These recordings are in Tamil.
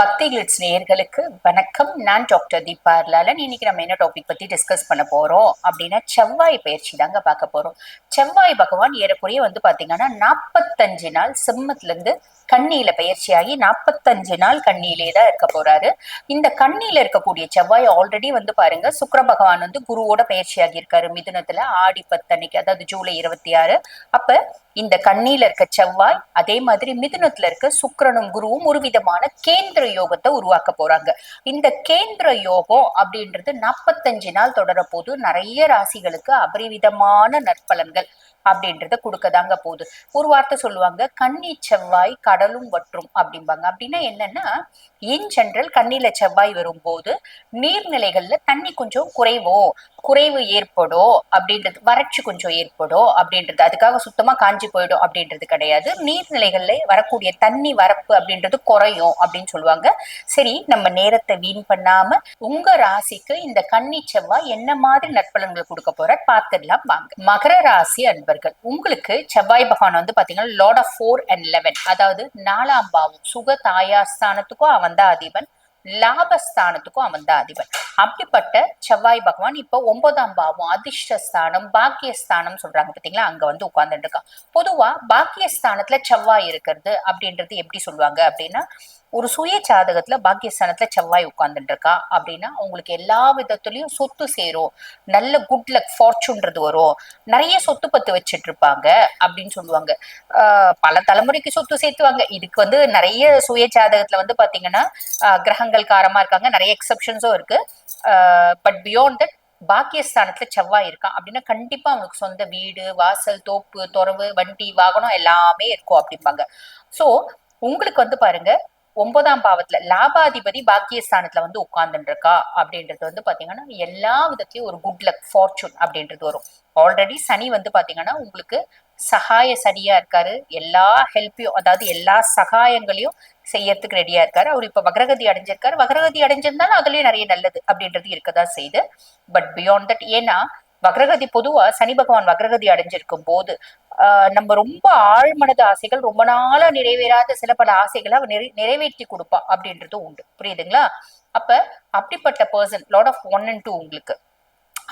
பக்தி கிளிட்ஸ் நேயர்களுக்கு வணக்கம். நான் டாக்டர் தீபா லாலன் இன்னைக்கு நம்ம என்ன டாபிக் பத்தி டிஸ்கஸ் பண்ண போறோம் அப்படின்னா செவ்வாய் பயிற்சி தாங்க பார்க்க போறோம். செவ்வாய் பகவான் ஏறக்குறைய வந்து பாத்தீங்கன்னா நாற்பத்தஞ்சு நாள் சிம்மத்துல இருந்து கண்ணியில பயிற்சியாகி நாற்பத்தஞ்சு நாள் கண்ணியிலே தான் இருக்க போறாரு. இந்த கண்ணியில இருக்கக்கூடிய செவ்வாய் ஆல்ரெடி வந்து பாருங்க சுக்கர பகவான் வந்து குருவோட பயிற்சியாகி இருக்காரு மிதுனத்துல ஆடி பத்தன்னைக்கு அதாவது ஜூலை இருபத்தி ஆறு. அப்ப இந்த கண்ணியில இருக்க செவ்வாய் அதே மாதிரி மிதுனத்துல இருக்க சுக்கரனும் குருவும் ஒரு விதமான கேந்திர யோகத்தை உருவாக்க போறாங்க. இந்த கேந்திர யோகம் அப்படின்றது நாற்பத்தஞ்சு நாள் தொடர போது நிறைய ராசிகளுக்கு அபரிவிதமான நற்பலன்கள். அப்படின்றத கொடுக்கதாங்க போகுது. ஒரு வார்த்தை சொல்லுவாங்க கன்னி செவ்வாய் கடலும் வற்றும் அப்படிம்பாங்க. அப்படின்னா என்னன்னா இன் ஜென்ரல் கண்ணில செவ்வாய் வரும்போது நீர்நிலைகள்ல தண்ணி கொஞ்சம் குறைவோ குறைவு ஏற்படும் அப்படின்றது வறட்சி கொஞ்சம் ஏற்படும் அப்படின்றது அதுக்காக சுத்தமா காஞ்சி போயிடும் அப்படின்றது கிடையாது. நீர்நிலைகள்ல வரக்கூடிய தண்ணி வரப்பு அப்படின்றது குறையும் அப்படின்னு சொல்லுவாங்க. சரி நம்ம நேரத்தை வீண் பண்ணாம உங்க ராசிக்கு இந்த கன்னி செவ்வாய் என்ன மாதிரி நற்பலன்கள் கொடுக்க போற பார்த்துடலாம் வாங்க. மகர ராசி அன்பர் அன்பர்கள் உங்களுக்கு செவ்வாய் பகவான் வந்து பாத்தீங்கன்னா lord of four and eleven அதாவது நாலாம் பாவம் சுக தாயாஸ்தானத்துக்கும் அவன் தான் அதிபன் லாபஸ்தானத்துக்கும் அவன் தான் அதிபன். அப்படிப்பட்ட செவ்வாய் பகவான் இப்போ ஒன்பதாம் பாவம் அதிர்ஷ்டஸ்தானம் பாக்கியஸ்தானம் சொல்றாங்க பாத்தீங்களா? அங்க வந்து உட்கார்ந்துட்டு இருக்கான். பொதுவா பாக்கியஸ்தானத்துல செவ்வாய் இருக்கிறது அப்படின்றது எப்படி சொல்லுவாங்க அப்படின்னா ஒரு சுய ஜாதகத்துல பாக்கியஸ்தானத்துல செவ்வாய் உட்கார்ந்துட்டு இருக்கா அப்படின்னா அவங்களுக்கு எல்லா விதத்துலயும் சொத்து சேரும். நல்ல குட் லக் ஃபார்ச்சூன்றது வரும். நிறைய சொத்து பத்து வச்சுட்டு இருப்பாங்க அப்படின்னு சொல்லுவாங்க. பல தலைமுறைக்கு சொத்து சேர்த்துவாங்க. இதுக்கு வந்து நிறைய சுய ஜாதகத்துல வந்து பாத்தீங்கன்னா கிரகங்கள் காரமா இருக்காங்க. நிறைய எக்ஸப்ஷன்ஸும் இருக்கு. பட் பியாண்ட் தட் பாக்கியஸ்தானத்துல செவ்வாய் இருக்கான் அப்படின்னா கண்டிப்பா அவனுக்கு சொந்த வீடு வாசல் தோப்பு துறவு வண்டி வாகனம் எல்லாமே இருக்கும் அப்படிம்பாங்க. சோ உங்களுக்கு வந்து பாருங்க ஒன்பதாம் பாவத்துல லாபாதிபதி பாக்கியஸ்தானத்துல வந்து உட்கார்ந்துட்டு இருக்கா அப்படின்றது வந்து பாத்தீங்கன்னா எல்லா விதத்திலயும் ஒரு குட் லக் ஃபார்ச்சூன் அப்படின்றது வரும். ஆல்ரெடி சனி வந்து பாத்தீங்கன்னா உங்களுக்கு சகாய சனியா இருக்காரு. எல்லா ஹெல்ப்பையும் அதாவது எல்லா சகாயங்களையும் செய்யறதுக்கு ரெடியா இருக்காரு. அவர் இப்ப வக்ரகதி அடைஞ்சிருக்காரு. வக்ரகதி அடைஞ்சிருந்தாலும் அதுலயும் நிறைய நல்லது அப்படின்றது இருக்கதான் செய்யுது பட் பியாண்ட் தட் ஏன்னா வக்ரகதி பொதுவா சனி பகவான் வக்ரகதி அடைஞ்சிருக்கும் போது ஆஹ் நம்ம ரொம்ப ஆழ்மனது ஆசைகள் ரொம்ப நாளா நிறைவேறாத சில பல ஆசைகளை அவ நிறை நிறைவேற்றி கொடுப்பா அப்படின்றது உண்டு. புரியுதுங்களா? அப்ப அப்படிப்பட்ட person lord of one and two உங்களுக்கு.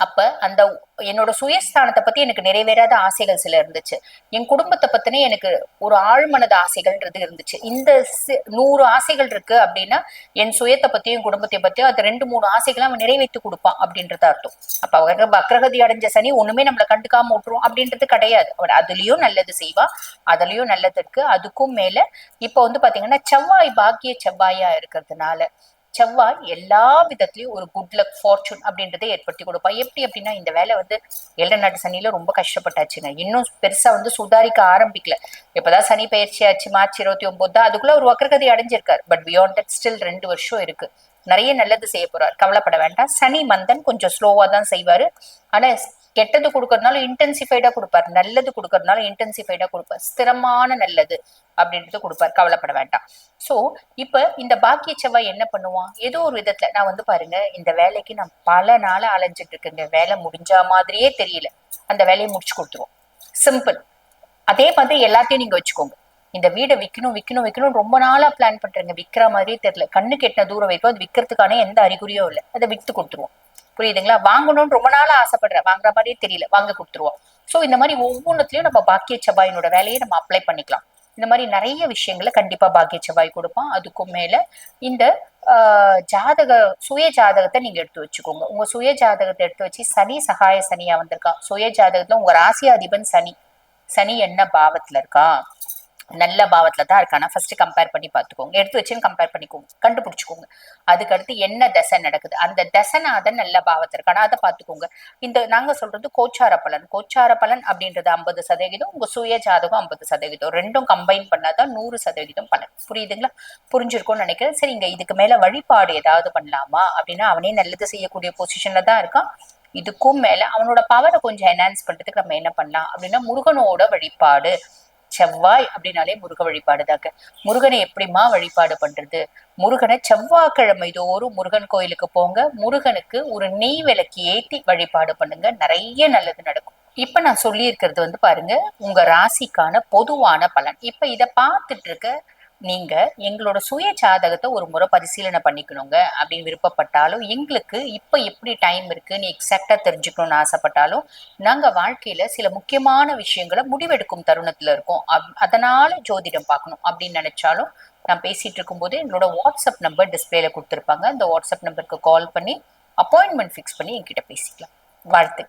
அப்ப அந்த என்னோட சுயஸ்தானத்தை பத்தி எனக்கு நிறைவேறாத ஆசைகள் சில இருந்துச்சு. என் குடும்பத்தை பத்தினே எனக்கு ஒரு ஆழ்மனது ஆசைகள்ன்றது இருந்துச்சு. இந்த நூறு ஆசைகள் இருக்கு அப்படின்னா என் சுயத்தை பத்தியும் குடும்பத்தை பத்தியும் அது ரெண்டு மூணு ஆசைகளை அவன் நிறைவேற்றி கொடுப்பான் அப்படின்றத அர்த்தம். அப்ப அவர் வக்ரகதி அடைஞ்ச சனி ஒண்ணுமே நம்மளை கண்டுக்காம விட்டுரும் அப்படின்றது கிடையாது. அவர் அதுலயும் நல்லது செய்வா அதுலயும் நல்லது இருக்கு. அதுக்கும் மேல இப்ப வந்து பாத்தீங்கன்னா செவ்வாய் பாக்கிய செவ்வாயா இருக்கிறதுனால செவ்வாய் எல்லா விதத்துலயும் ஒரு குட் லக் ஃபார்ச்சூன் அப்படின்றத ஏற்படுத்தி கொடுப்பா. எப்படி அப்படின்னா இந்த வேலை வந்து ஏழரை நாட்டு சனியில ரொம்ப கஷ்டப்பட்டாச்சுங்க. இன்னும் பெருசா வந்து சுதாரிக்க ஆரம்பிக்கல. இப்பதான் சனி பயிற்சி ஆச்சு மார்ச் இருபத்தி ஒன்பது தான் அதுக்குள்ள ஒரு வக்கரகதி அடைஞ்சிருக்காரு. பட் பியாண்ட் தட் ஸ்டில் ரெண்டு வருஷம் இருக்கு. நிறைய நல்லது செய்ய போறார். கவலைப்பட வேண்டாம். சனி மந்தன் கொஞ்சம் ஸ்லோவா தான் செய்வாரு. ஆனா கெட்டது கொடுக்கறதுனால இன்டென்சிஃபைடா கொடுப்பார். நல்லது கொடுக்கறதுனால இன்டென்சிஃபைடா கொடுப்பார். ஸ்திரமான நல்லது அப்படின்றது கொடுப்பார். கவலைப்பட வேண்டாம். சோ இப்ப இந்த பாக்கிய செவ்வாய் என்ன பண்ணுவான்? ஏதோ ஒரு விதத்துல நான் வந்து பாருங்க இந்த வேலைக்கு நான் பல நாளா அலைஞ்சிட்டு இருக்கேங்க வேலை முடிஞ்சா மாதிரியே தெரியல. அந்த வேலையை முடிச்சு கொடுத்துருவோம். சிம்பிள் அதே மாதிரி எல்லாத்தையும் நீங்க வச்சுக்கோங்க. இந்த வீடை விற்கணும் விற்கணும் விற்கணும் ரொம்ப நாளா பிளான் பண்றேங்க. விற்கிற மாதிரியே தெரியல. கண்ணு கெட்டின தூரம் வரைக்கும் அது விற்கிறதுக்கான எந்த அறிகுறியும் இல்லை. அதை வித்து கொடுத்துருவோம். புரியுதுங்களா? வாங்கணும்னு ரொம்ப நாளா ஆசைப்படுறேன். வாங்குற மாதிரியே தெரியல. வாங்க கொடுத்துருவோம். சோ இந்த மாதிரி ஒவ்வொன்றத்துலயும் நம்ம பாக்கிய செவ்வாயினோட வேலையை நம்ம அப்ளை பண்ணிக்கலாம். இந்த மாதிரி நிறைய விஷயங்களை கண்டிப்பா பாக்கிய செவ்வாய் கொடுப்பான். அதுக்கும் மேல இந்த ஆஹ் ஜாதக சுய ஜாதகத்தை நீங்க எடுத்து வச்சுக்கோங்க. உங்க சுய ஜாதகத்தை எடுத்து வச்சு சனி சகாய சனியா வந்திருக்கான். சுய ஜாதகத்துல உங்க ராசி அதிபன் சனி. சனி என்ன பாவத்துல இருக்கா? நல்ல பாவத்துல தான் இருக்கானா? ஃபர்ஸ்ட் கம்பேர் பண்ணி பார்த்துக்கோங்க. எடுத்து வச்சுன்னு கம்பேர் பண்ணிக்கோங்க. கண்டுபிடிச்சிக்கோங்க. அதுக்கடுத்து என்ன தசை நடக்குது? அந்த தசைநாதன் நல்ல பாவத்தில் இருக்கானா? அதை பார்த்துக்கோங்க. இந்த நாங்க சொல்றது கோச்சார பலன். கோச்சார பலன் அப்படின்றது ஐம்பது சதவீதம் உங்க சுய ஜாதகம் ஐம்பது சதவீதம். ரெண்டும் கம்பைன் பண்ணாதான் நூறு சதவீதம் பலன். புரியுதுங்களா? புரிஞ்சிருக்கும்னு நினைக்கிறேன். சரிங்க இதுக்கு மேல வழிபாடு ஏதாவது பண்ணலாமா? அப்படின்னா அவனே நல்லது செய்யக்கூடிய பொசிஷன்ல தான் இருக்கான். இதுக்கும் மேல அவனோட பவரை கொஞ்சம் என்ஹான்ஸ் பண்றதுக்கு நம்ம என்ன பண்ணலாம்? அப்படின்னா முருகனோட வழிபாடு. செவ்வாய் அப்படின்னாலே முருக வழிபாடுதாங்க. முருகனை எப்படிமா வழிபாடு பண்றது? முருகனை செவ்வாய்க்கிழமை தோறும் முருகன் கோயிலுக்கு போங்க. முருகனுக்கு ஒரு நெய் விளக்கு ஏத்தி வழிபாடு பண்ணுங்க. நிறைய நல்லது நடக்கும். இப்ப நான் சொல்லி இருக்கிறது வந்து பாருங்க உங்க ராசிக்கான பொதுவான பலன். இப்ப இதை பார்த்துட்டு இருக்க நீங்க எங்களோட சுய ஜாதகத்தை ஒரு முறை பரிசீலனை பண்ணிக்கணுங்க அப்படின்னு விருப்பப்பட்டாலும் எங்களுக்கு இப்ப எப்படி டைம் இருக்குன்னு எக்ஸாக்டா தெரிஞ்சுக்கணும்னு ஆசைப்பட்டாலும் நாங்க வாழ்க்கையில சில முக்கியமான விஷயங்களை முடிவெடுக்கும் தருணத்துல இருக்கோம். அப்- அதனால ஜோதிடம் பார்க்கணும் அப்படின்னு நினைச்சாலும் நான் பேசிட்டு இருக்கும்போது எங்களோட வாட்ஸ்அப் நம்பர் டிஸ்பிளேல கொடுத்துருப்பாங்க. அந்த வாட்ஸ்அப் நம்பருக்கு கால் பண்ணி அப்பாயின்மெண்ட் ஃபிக்ஸ் பண்ணி என்கிட்ட பேசிக்கலாம். வாழ்த்துக்கள்.